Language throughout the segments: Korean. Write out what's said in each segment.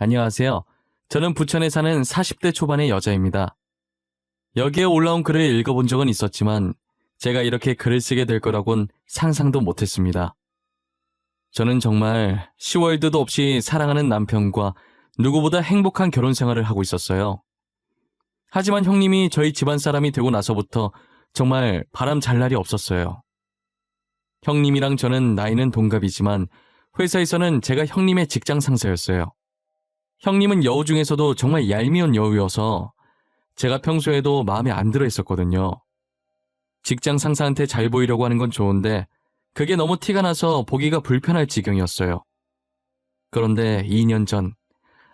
안녕하세요. 저는 부천에 사는 40대 초반의 여자입니다. 여기에 올라온 글을 읽어본 적은 있었지만 제가 이렇게 글을 쓰게 될 거라곤 상상도 못했습니다. 저는 정말 10월드도 없이 사랑하는 남편과 누구보다 행복한 결혼 생활을 하고 있었어요. 하지만 형님이 저희 집안 사람이 되고 나서부터 정말 바람 잘 날이 없었어요. 형님이랑 저는 나이는 동갑이지만 회사에서는 제가 형님의 직장 상사였어요. 형님은 여우 중에서도 정말 얄미운 여우여서 제가 평소에도 마음에 안 들어 했었거든요. 직장 상사한테 잘 보이려고 하는 건 좋은데 그게 너무 티가 나서 보기가 불편할 지경이었어요. 그런데 2년 전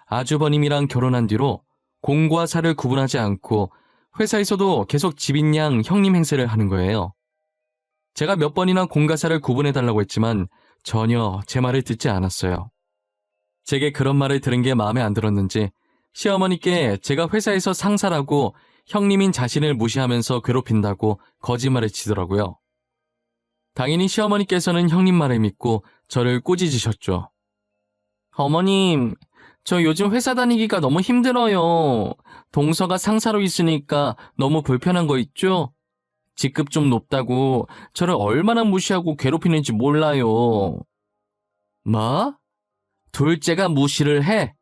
아주버님이랑 결혼한 뒤로 공과 사를 구분하지 않고 회사에서도 계속 집인 양 형님 행세를 하는 거예요. 제가 몇 번이나 공과 사를 구분해달라고 했지만 전혀 제 말을 듣지 않았어요. 제게 그런 말을 들은 게 마음에 안 들었는지 시어머니께 제가 회사에서 상사라고 형님인 자신을 무시하면서 괴롭힌다고 거짓말을 치더라고요. 당연히 시어머니께서는 형님 말을 믿고 저를 꾸짖으셨죠. 어머님, 저 요즘 회사 다니기가 너무 힘들어요. 동서가 상사로 있으니까 너무 불편한 거 있죠? 직급 좀 높다고 저를 얼마나 무시하고 괴롭히는지 몰라요. 뭐? 둘째가 무시를 해?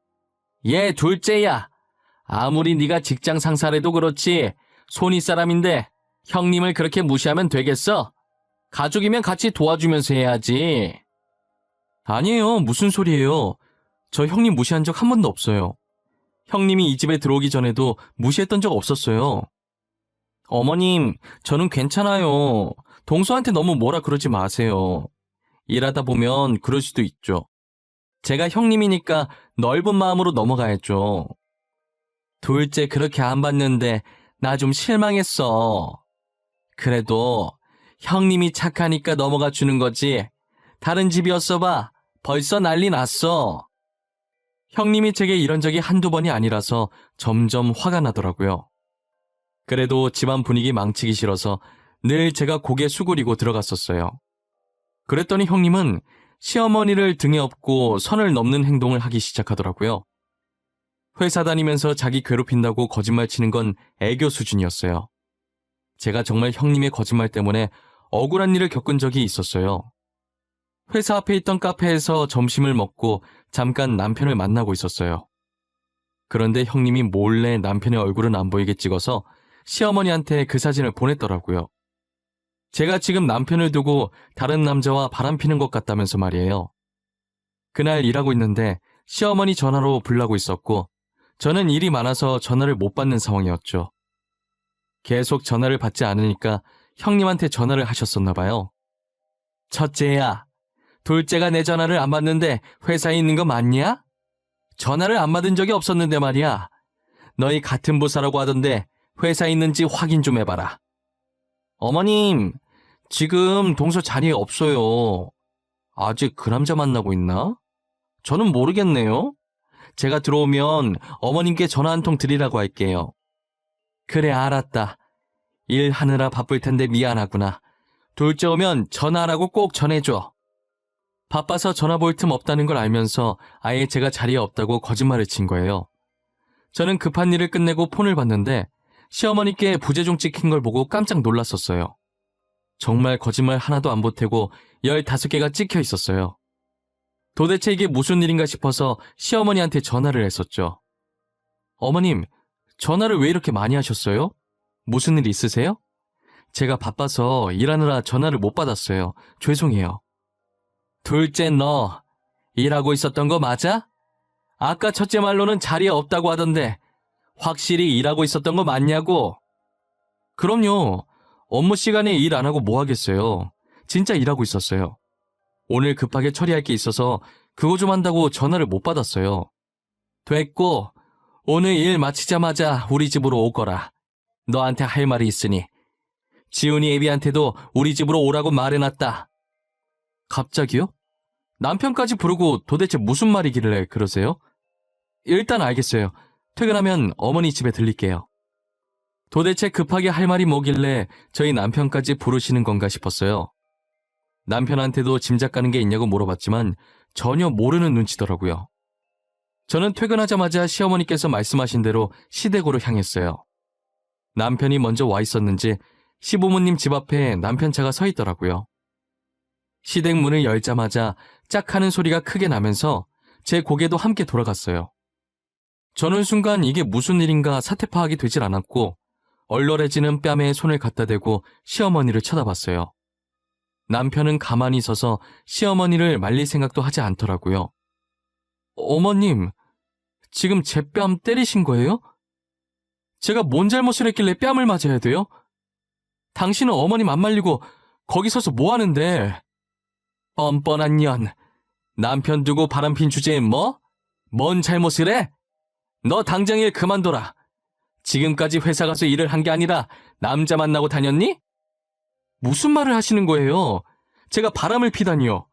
얘 둘째야. 아무리 네가 직장 상사래도 그렇지 손이 사람인데 형님을 그렇게 무시하면 되겠어? 가족이면 같이 도와주면서 해야지. 아니에요. 무슨 소리예요. 저 형님 무시한 적 한 번도 없어요. 형님이 이 집에 들어오기 전에도 무시했던 적 없었어요. 어머님, 저는 괜찮아요. 동서한테 너무 뭐라 그러지 마세요. 일하다 보면 그럴 수도 있죠. 제가 형님이니까 넓은 마음으로 넘어가야죠. 둘째 그렇게 안 봤는데 나 좀 실망했어. 그래도 형님이 착하니까 넘어가 주는 거지. 다른 집이었어 봐. 벌써 난리 났어. 형님이 제게 이런 적이 한두 번이 아니라서 점점 화가 나더라고요. 그래도 집안 분위기 망치기 싫어서 늘 제가 고개 수그리고 들어갔었어요. 그랬더니 형님은 시어머니를 등에 업고 선을 넘는 행동을 하기 시작하더라고요. 회사 다니면서 자기 괴롭힌다고 거짓말 치는 건 애교 수준이었어요. 제가 정말 형님의 거짓말 때문에 억울한 일을 겪은 적이 있었어요. 회사 앞에 있던 카페에서 점심을 먹고 잠깐 남편을 만나고 있었어요. 그런데 형님이 몰래 남편의 얼굴은 안 보이게 찍어서 시어머니한테 그 사진을 보냈더라고요. 제가 지금 남편을 두고 다른 남자와 바람 피는 것 같다면서 말이에요. 그날 일하고 있는데 시어머니 전화로 불나고 있었고 저는 일이 많아서 전화를 못 받는 상황이었죠. 계속 전화를 받지 않으니까 형님한테 전화를 하셨었나 봐요. 첫째야, 둘째가 내 전화를 안 받는데 회사에 있는 거 맞냐? 전화를 안 받은 적이 없었는데 말이야. 너희 같은 부사라고 하던데 회사에 있는지 확인 좀 해봐라. 어머님, 지금 동서 자리에 없어요. 아직 그 남자 만나고 있나? 저는 모르겠네요. 제가 들어오면 어머님께 전화 한 통 드리라고 할게요. 그래, 알았다. 일하느라 바쁠 텐데 미안하구나. 둘째 오면 전화라고 꼭 전해줘. 바빠서 전화 볼 틈 없다는 걸 알면서 아예 제가 자리에 없다고 거짓말을 친 거예요. 저는 급한 일을 끝내고 폰을 봤는데 시어머니께 부재중 찍힌 걸 보고 깜짝 놀랐었어요. 정말 거짓말 하나도 안 보태고 15개가 찍혀 있었어요. 도대체 이게 무슨 일인가 싶어서 시어머니한테 전화를 했었죠. 어머님, 전화를 왜 이렇게 많이 하셨어요? 무슨 일 있으세요? 제가 바빠서 일하느라 전화를 못 받았어요. 죄송해요. 둘째 너, 일하고 있었던 거 맞아? 아까 첫째 말로는 자리에 없다고 하던데, 확실히 일하고 있었던 거 맞냐고? 그럼요. 업무 시간에 일 안 하고 뭐 하겠어요. 진짜 일하고 있었어요. 오늘 급하게 처리할 게 있어서 그거 좀 한다고 전화를 못 받았어요. 됐고, 오늘 일 마치자마자 우리 집으로 오거라. 너한테 할 말이 있으니. 지훈이 애비한테도 우리 집으로 오라고 말해놨다. 갑자기요? 남편까지 부르고 도대체 무슨 말이길래 그러세요? 일단 알겠어요. 퇴근하면 어머니 집에 들릴게요. 도대체 급하게 할 말이 뭐길래 저희 남편까지 부르시는 건가 싶었어요. 남편한테도 짐작 가는 게 있냐고 물어봤지만 전혀 모르는 눈치더라고요. 저는 퇴근하자마자 시어머니께서 말씀하신 대로 시댁으로 향했어요. 남편이 먼저 와 있었는지 시부모님 집 앞에 남편 차가 서 있더라고요. 시댁 문을 열자마자 짝 하는 소리가 크게 나면서 제 고개도 함께 돌아갔어요. 저는 순간 이게 무슨 일인가 사태 파악이 되질 않았고 얼얼해지는 뺨에 손을 갖다 대고 시어머니를 쳐다봤어요. 남편은 가만히 서서 시어머니를 말릴 생각도 하지 않더라고요. 어머님, 지금 제 뺨 때리신 거예요? 제가 뭔 잘못을 했길래 뺨을 맞아야 돼요? 당신은 어머님 안 말리고 거기 서서 뭐 하는데? 뻔뻔한 년. 남편 두고 바람핀 주제에 뭐? 뭔 잘못을 해? 너 당장 일 그만둬라. 지금까지 회사 가서 일을 한 게 아니라 남자 만나고 다녔니? 무슨 말을 하시는 거예요? 제가 바람을 피다니요.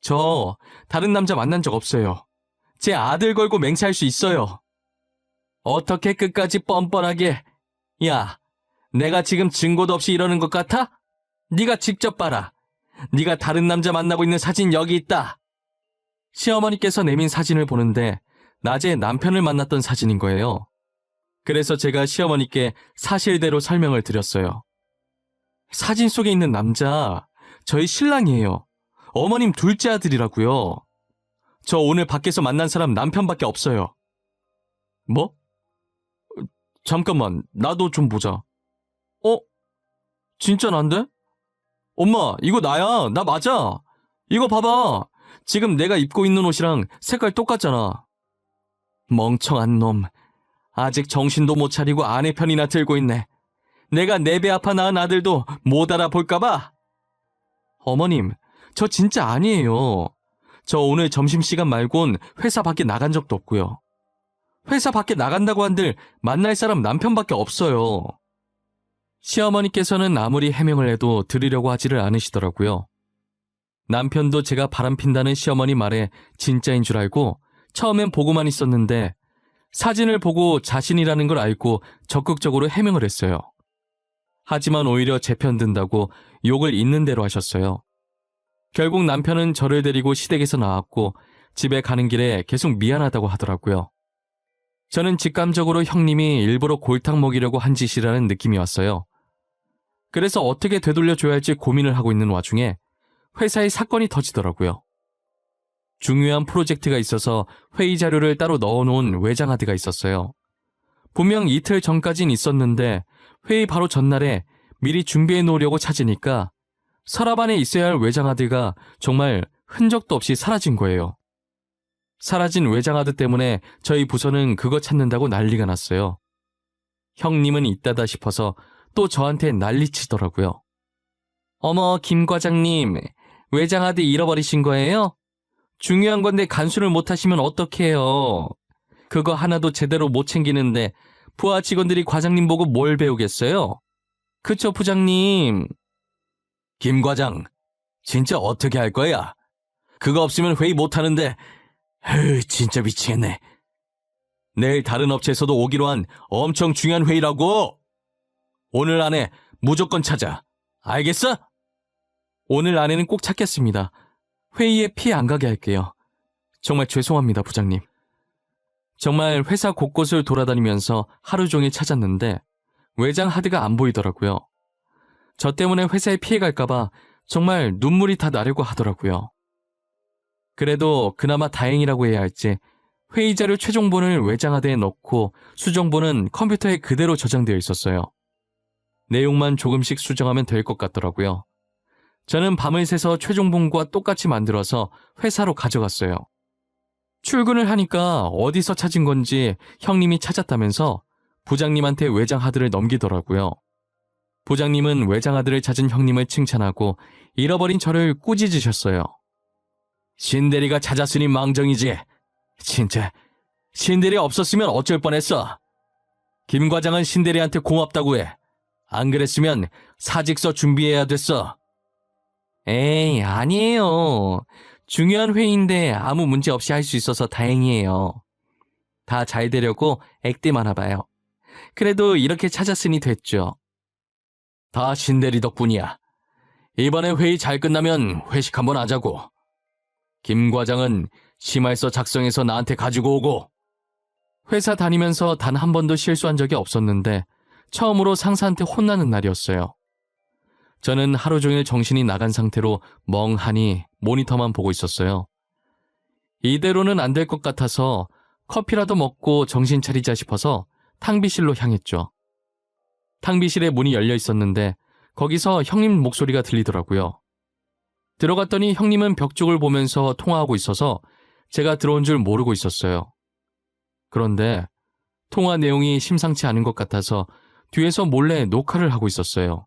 저 다른 남자 만난 적 없어요. 제 아들 걸고 맹세할 수 있어요. 어떻게 끝까지 뻔뻔하게 야, 내가 지금 증거도 없이 이러는 것 같아? 네가 직접 봐라. 네가 다른 남자 만나고 있는 사진 여기 있다. 시어머니께서 내민 사진을 보는데 낮에 남편을 만났던 사진인 거예요. 그래서 제가 시어머니께 사실대로 설명을 드렸어요. 사진 속에 있는 남자, 저희 신랑이에요. 어머님 둘째 아들이라고요. 저 오늘 밖에서 만난 사람 남편밖에 없어요. 뭐? 잠깐만, 나도 좀 보자. 어? 진짜 난데? 엄마, 이거 나야. 나 맞아. 이거 봐봐. 지금 내가 입고 있는 옷이랑 색깔 똑같잖아. 멍청한 놈. 아직 정신도 못 차리고 아내 편이나 들고 있네. 내가 네 배 아파 낳은 아들도 못 알아볼까봐? 어머님, 저 진짜 아니에요. 저 오늘 점심시간 말곤 회사 밖에 나간 적도 없고요. 회사 밖에 나간다고 한들 만날 사람 남편밖에 없어요. 시어머니께서는 아무리 해명을 해도 들으려고 하지를 않으시더라고요. 남편도 제가 바람핀다는 시어머니 말에 진짜인 줄 알고 처음엔 보고만 있었는데 사진을 보고 자신이라는 걸 알고 적극적으로 해명을 했어요. 하지만 오히려 제 편 든다고 욕을 있는 대로 하셨어요. 결국 남편은 저를 데리고 시댁에서 나왔고 집에 가는 길에 계속 미안하다고 하더라고요. 저는 직감적으로 형님이 일부러 골탕 먹이려고 한 짓이라는 느낌이 왔어요. 그래서 어떻게 되돌려줘야 할지 고민을 하고 있는 와중에 회사에 사건이 터지더라고요. 중요한 프로젝트가 있어서 회의 자료를 따로 넣어놓은 외장하드가 있었어요. 분명 이틀 전까진 있었는데 회의 바로 전날에 미리 준비해 놓으려고 찾으니까 서랍 안에 있어야 할 외장하드가 정말 흔적도 없이 사라진 거예요. 사라진 외장하드 때문에 저희 부서는 그거 찾는다고 난리가 났어요. 형님은 있다다 싶어서 또 저한테 난리치더라고요. 어머, 김 과장님, 외장하드 잃어버리신 거예요? 중요한 건데 간수를 못 하시면 어떡해요. 그거 하나도 제대로 못 챙기는데 부하 직원들이 과장님 보고 뭘 배우겠어요? 그쵸, 부장님? 김 과장, 진짜 어떻게 할 거야? 그거 없으면 회의 못 하는데, 에휴, 진짜 미치겠네. 내일 다른 업체에서도 오기로 한 엄청 중요한 회의라고! 오늘 안에 무조건 찾아. 알겠어? 오늘 안에는 꼭 찾겠습니다. 회의에 피해 안 가게 할게요. 정말 죄송합니다, 부장님. 정말 회사 곳곳을 돌아다니면서 하루 종일 찾았는데 외장 하드가 안 보이더라고요. 저 때문에 회사에 피해 갈까봐 정말 눈물이 다 나려고 하더라고요. 그래도 그나마 다행이라고 해야 할지 회의 자료 최종본을 외장 하드에 넣고 수정본은 컴퓨터에 그대로 저장되어 있었어요. 내용만 조금씩 수정하면 될 것 같더라고요. 저는 밤을 새서 최종본과 똑같이 만들어서 회사로 가져갔어요. 출근을 하니까 어디서 찾은 건지 형님이 찾았다면서 부장님한테 외장 하드를 넘기더라고요. 부장님은 외장 하드를 찾은 형님을 칭찬하고 잃어버린 저를 꾸짖으셨어요. 신대리가 찾았으니 망정이지. 진짜 신대리 없었으면 어쩔 뻔했어. 김 과장은 신대리한테 고맙다고 해. 안 그랬으면 사직서 준비해야 됐어. 에이, 아니에요. 중요한 회의인데 아무 문제 없이 할 수 있어서 다행이에요. 다 잘 되려고 액땜 하나 봐요. 그래도 이렇게 찾았으니 됐죠. 다 신대리 덕분이야. 이번에 회의 잘 끝나면 회식 한번 하자고. 김 과장은 심할서 작성해서 나한테 가지고 오고. 회사 다니면서 단 한 번도 실수한 적이 없었는데 처음으로 상사한테 혼나는 날이었어요. 저는 하루 종일 정신이 나간 상태로 멍하니 모니터만 보고 있었어요. 이대로는 안 될 것 같아서 커피라도 먹고 정신 차리자 싶어서 탕비실로 향했죠. 탕비실에 문이 열려 있었는데 거기서 형님 목소리가 들리더라고요. 들어갔더니 형님은 벽 쪽을 보면서 통화하고 있어서 제가 들어온 줄 모르고 있었어요. 그런데 통화 내용이 심상치 않은 것 같아서 뒤에서 몰래 녹화를 하고 있었어요.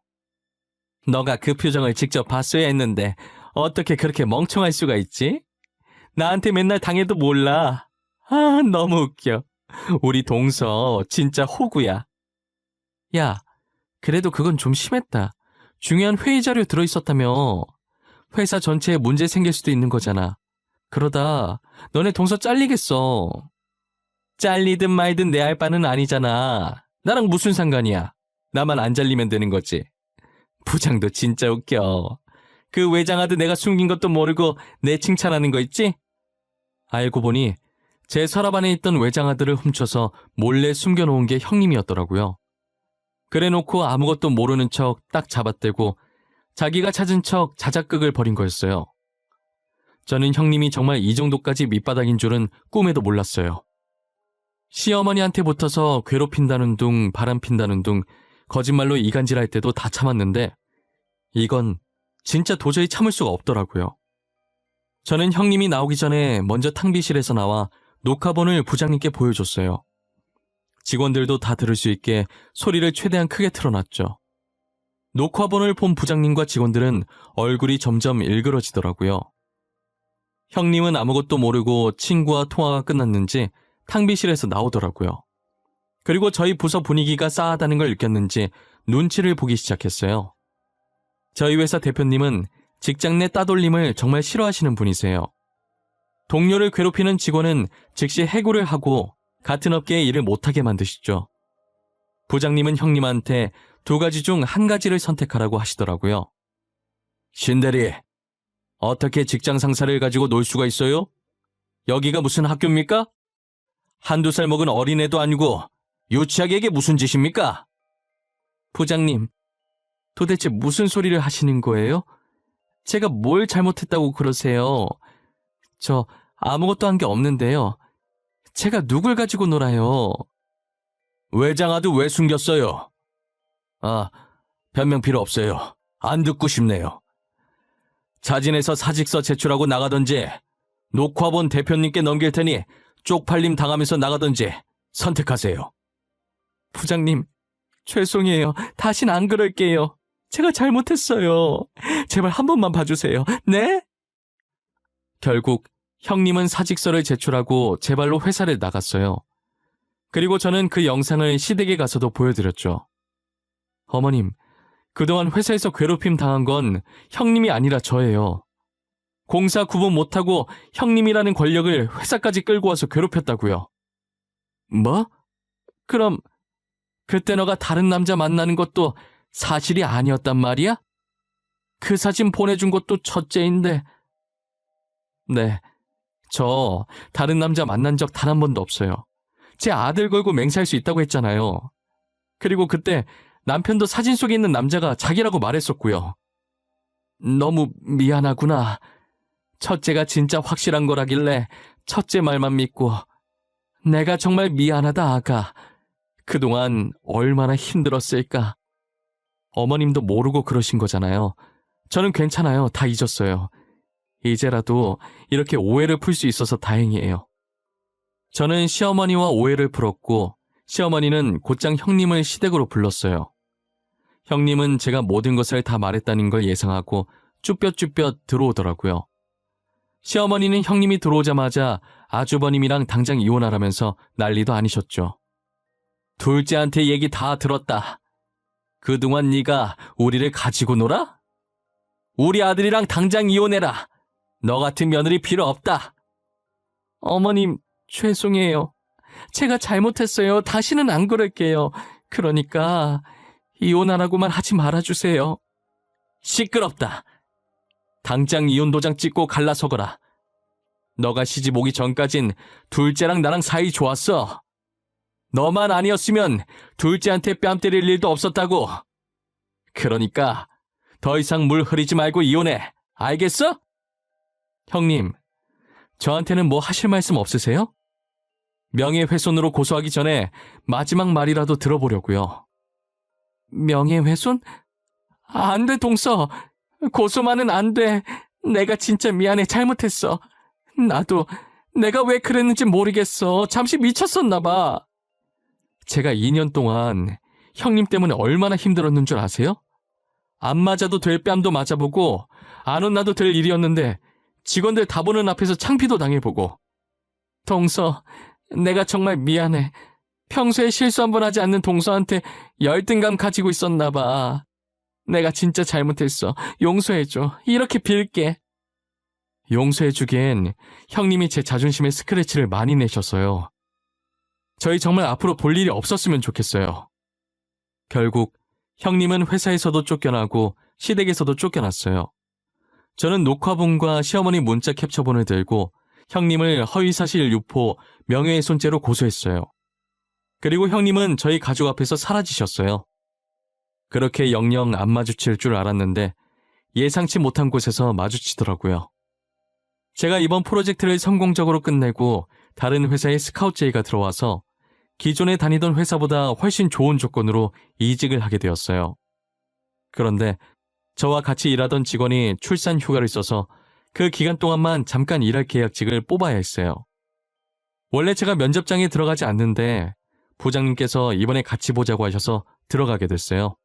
너가 그 표정을 직접 봤어야 했는데 어떻게 그렇게 멍청할 수가 있지? 나한테 맨날 당해도 몰라. 아, 너무 웃겨. 우리 동서 진짜 호구야. 야, 그래도 그건 좀 심했다. 중요한 회의 자료 들어있었다며. 회사 전체에 문제 생길 수도 있는 거잖아. 그러다 너네 동서 잘리겠어. 잘리든 말든 내 할 바는 아니잖아. 나랑 무슨 상관이야. 나만 안 잘리면 되는 거지. 부장도 진짜 웃겨. 그 외장하드 내가 숨긴 것도 모르고 내 칭찬하는 거 있지? 알고 보니 제 서랍 안에 있던 외장하드를 훔쳐서 몰래 숨겨놓은 게 형님이었더라고요. 그래놓고 아무것도 모르는 척 딱 잡아떼고 자기가 찾은 척 자작극을 벌인 거였어요. 저는 형님이 정말 이 정도까지 밑바닥인 줄은 꿈에도 몰랐어요. 시어머니한테 붙어서 괴롭힌다는 둥, 바람핀다는 둥, 거짓말로 이간질할 때도 다 참았는데 이건 진짜 도저히 참을 수가 없더라고요. 저는 형님이 나오기 전에 먼저 탕비실에서 나와 녹화본을 부장님께 보여줬어요. 직원들도 다 들을 수 있게 소리를 최대한 크게 틀어놨죠. 녹화본을 본 부장님과 직원들은 얼굴이 점점 일그러지더라고요. 형님은 아무것도 모르고 친구와 통화가 끝났는지 탕비실에서 나오더라고요. 그리고 저희 부서 분위기가 싸하다는 걸 느꼈는지 눈치를 보기 시작했어요. 저희 회사 대표님은 직장 내 따돌림을 정말 싫어하시는 분이세요. 동료를 괴롭히는 직원은 즉시 해고를 하고 같은 업계에 일을 못하게 만드시죠. 부장님은 형님한테 두 가지 중 한 가지를 선택하라고 하시더라고요. 신대리, 어떻게 직장 상사를 가지고 놀 수가 있어요? 여기가 무슨 학교입니까? 한두 살 먹은 어린애도 아니고 유치하게에게 무슨 짓입니까? 부장님, 도대체 무슨 소리를 하시는 거예요? 제가 뭘 잘못했다고 그러세요? 저 아무것도 한 게 없는데요. 제가 누굴 가지고 놀아요? 외장하드 왜 숨겼어요? 아, 변명 필요 없어요. 안 듣고 싶네요. 자진해서 사직서 제출하고 나가던지 녹화본 대표님께 넘길 테니 쪽팔림 당하면서 나가던지 선택하세요. 부장님, 죄송해요. 다신 안 그럴게요. 제가 잘못했어요. 제발 한 번만 봐주세요. 네? 결국 형님은 사직서를 제출하고 제 발로 회사를 나갔어요. 그리고 저는 그 영상을 시댁에 가서도 보여드렸죠. 어머님, 그동안 회사에서 괴롭힘 당한 건 형님이 아니라 저예요. 공사 구분 못하고 형님이라는 권력을 회사까지 끌고 와서 괴롭혔다고요. 뭐? 그럼 그때 너가 다른 남자 만나는 것도 사실이 아니었단 말이야? 그 사진 보내준 것도 첫째인데. 네, 저 다른 남자 만난 적 단 한 번도 없어요. 제 아들 걸고 맹세할 수 있다고 했잖아요. 그리고 그때 남편도 사진 속에 있는 남자가 자기라고 말했었고요. 너무 미안하구나. 첫째가 진짜 확실한 거라길래 첫째 말만 믿고 내가 정말 미안하다 아가. 그동안 얼마나 힘들었을까. 어머님도 모르고 그러신 거잖아요. 저는 괜찮아요. 다 잊었어요. 이제라도 이렇게 오해를 풀 수 있어서 다행이에요. 저는 시어머니와 오해를 풀었고 시어머니는 곧장 형님을 시댁으로 불렀어요. 형님은 제가 모든 것을 다 말했다는 걸 예상하고 쭈뼛쭈뼛 들어오더라고요. 시어머니는 형님이 들어오자마자 아주버님이랑 당장 이혼하라면서 난리도 아니셨죠. 둘째한테 얘기 다 들었다. 그동안 네가 우리를 가지고 놀아? 우리 아들이랑 당장 이혼해라. 너 같은 며느리 필요 없다. 어머님, 죄송해요. 제가 잘못했어요. 다시는 안 그럴게요. 그러니까 이혼 안 하고만 하지 말아주세요. 시끄럽다. 당장 이혼 도장 찍고 갈라서거라. 너가 시집 오기 전까진 둘째랑 나랑 사이 좋았어. 너만 아니었으면 둘째한테 뺨 때릴 일도 없었다고. 그러니까 더 이상 물 흐리지 말고 이혼해. 알겠어? 형님, 저한테는 뭐 하실 말씀 없으세요? 명예훼손으로 고소하기 전에 마지막 말이라도 들어보려고요. 명예훼손? 안 돼, 동서. 고소만은 안 돼. 내가 진짜 미안해. 잘못했어. 나도 내가 왜 그랬는지 모르겠어. 잠시 미쳤었나 봐. 제가 2년 동안 형님 때문에 얼마나 힘들었는 줄 아세요? 안 맞아도 될 뺨도 맞아보고 안 혼나도 될 일이었는데 직원들 다 보는 앞에서 창피도 당해보고 동서 내가 정말 미안해. 평소에 실수 한 번 하지 않는 동서한테 열등감 가지고 있었나 봐. 내가 진짜 잘못했어. 용서해줘. 이렇게 빌게. 용서해주기엔 형님이 제 자존심에 스크래치를 많이 내셨어요. 저희 정말 앞으로 볼 일이 없었으면 좋겠어요. 결국 형님은 회사에서도 쫓겨나고 시댁에서도 쫓겨났어요. 저는 녹화본과 시어머니 문자 캡처본을 들고 형님을 허위사실 유포, 명예훼손죄로 고소했어요. 그리고 형님은 저희 가족 앞에서 사라지셨어요. 그렇게 영영 안 마주칠 줄 알았는데 예상치 못한 곳에서 마주치더라고요. 제가 이번 프로젝트를 성공적으로 끝내고 다른 회사에 스카우트 제의가 들어와서 기존에 다니던 회사보다 훨씬 좋은 조건으로 이직을 하게 되었어요. 그런데 저와 같이 일하던 직원이 출산 휴가를 써서 그 기간 동안만 잠깐 일할 계약직을 뽑아야 했어요. 원래 제가 면접장에 들어가지 않는데 부장님께서 이번에 같이 보자고 하셔서 들어가게 됐어요.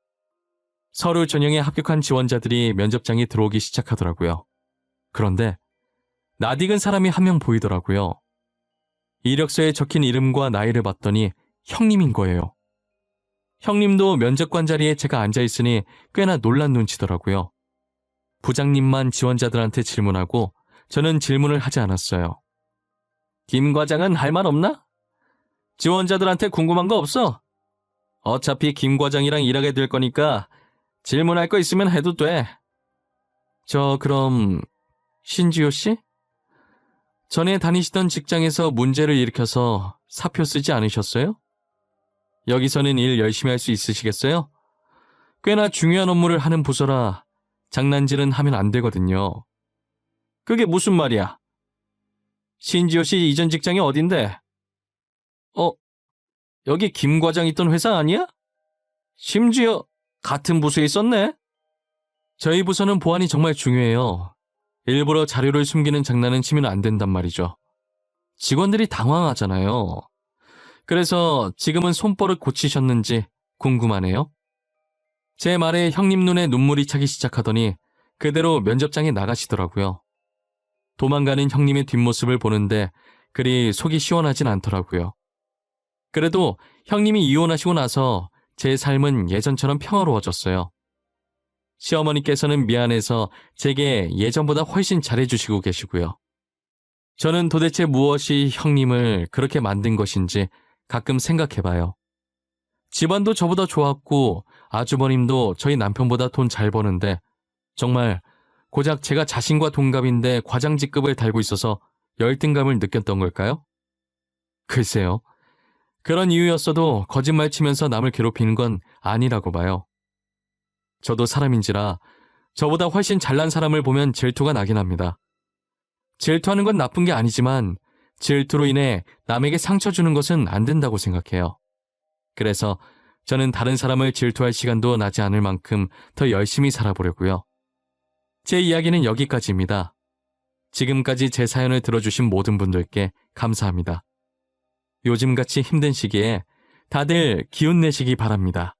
서류 전형에 합격한 지원자들이 면접장에 들어오기 시작하더라고요. 그런데 낯익은 사람이 한 명 보이더라고요. 이력서에 적힌 이름과 나이를 봤더니 형님인 거예요. 형님도 면접관 자리에 제가 앉아있으니 꽤나 놀란 눈치더라고요. 부장님만 지원자들한테 질문하고 저는 질문을 하지 않았어요. 김 과장은 할 말 없나? 지원자들한테 궁금한 거 없어? 어차피 김 과장이랑 일하게 될 거니까 질문할 거 있으면 해도 돼. 저 그럼 신지호 씨? 전에 다니시던 직장에서 문제를 일으켜서 사표 쓰지 않으셨어요? 여기서는 일 열심히 할 수 있으시겠어요? 꽤나 중요한 업무를 하는 부서라 장난질은 하면 안 되거든요. 그게 무슨 말이야? 신지호 씨 이전 직장이 어딘데? 어, 여기 김 과장 있던 회사 아니야? 심지어 같은 부서에 있었네? 저희 부서는 보안이 정말 중요해요. 일부러 자료를 숨기는 장난은 치면 안 된단 말이죠. 직원들이 당황하잖아요. 그래서 지금은 손버릇 고치셨는지 궁금하네요. 제 말에 형님 눈에 눈물이 차기 시작하더니 그대로 면접장에 나가시더라고요. 도망가는 형님의 뒷모습을 보는데 그리 속이 시원하진 않더라고요. 그래도 형님이 이혼하시고 나서 제 삶은 예전처럼 평화로워졌어요. 시어머니께서는 미안해서 제게 예전보다 훨씬 잘해주시고 계시고요. 저는 도대체 무엇이 형님을 그렇게 만든 것인지 가끔 생각해봐요. 집안도 저보다 좋았고 아주버님도 저희 남편보다 돈 잘 버는데 정말 고작 제가 자신과 동갑인데 과장직급을 달고 있어서 열등감을 느꼈던 걸까요? 글쎄요. 그런 이유였어도 거짓말 치면서 남을 괴롭히는 건 아니라고 봐요. 저도 사람인지라 저보다 훨씬 잘난 사람을 보면 질투가 나긴 합니다. 질투하는 건 나쁜 게 아니지만 질투로 인해 남에게 상처 주는 것은 안 된다고 생각해요. 그래서 저는 다른 사람을 질투할 시간도 나지 않을 만큼 더 열심히 살아보려고요. 제 이야기는 여기까지입니다. 지금까지 제 사연을 들어주신 모든 분들께 감사합니다. 요즘같이 힘든 시기에 다들 기운 내시기 바랍니다.